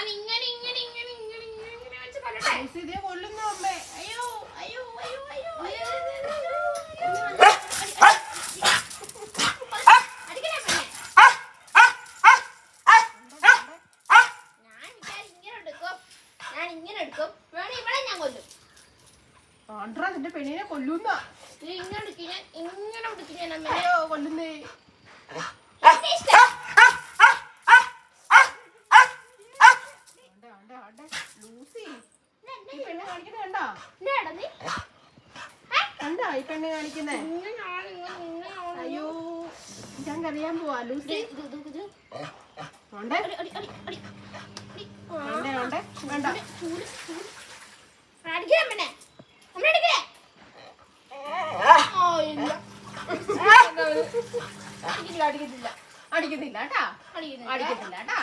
ഞാൻ ഇങ്ങനെ ഇങ്ങനെ ഇങ്ങനെ ഇങ്ങനെ ഇങ്ങനെ ഇങ്ങനെ വെച്ച് ലൂസി ഇതേ കൊല്ലുന്നു അമ്മേ അയ്യോ അയ്യോ അയ്യോ അയ്യോ അയ്യോ അടിക്കണേ പെണ്ണെ. ഞാൻ വിചാരിച്ചു ഇങ്ങനെ എടുക്കും ഞാൻ ഇങ്ങനെ എടുക്കും വേണേ ഇവിടെ ഞാൻ കൊല്ലും ആണ്ട്രാ നിന്റെ പെണ്ണിനെ കൊല്ലുന്ന നീ ഇങ്ങനെ എടുക്കും ഞാൻ ഇങ്ങനെ എടുക്കും ഞാൻ അമ്മേനെ അയ്യോ കൊല്ലുന്നേ എന്റെ ഇഷ്ടം. ആണ്ടെ. ലൂസി. ഈ പെണ്ണ് കാണിക്കുന്ന കണ്ടോ? കണ്ടാ ഈ പെണ്ണ് കാണിക്കുന്നേ? അയ്യോ. ഞാൻ അറിയാൻ പോവാ. ലൂസി. ആ. ആണ്ടെ ആണ്ടെ വേണ്ട. അടിക്കത്തില്ല അടിക്കത്തില്ല. അടിക്കുന്നില്ല കേട്ടാ? അടിക്കുന്നില്ല. അടിക്കത്തില്ല കേട്ടാ?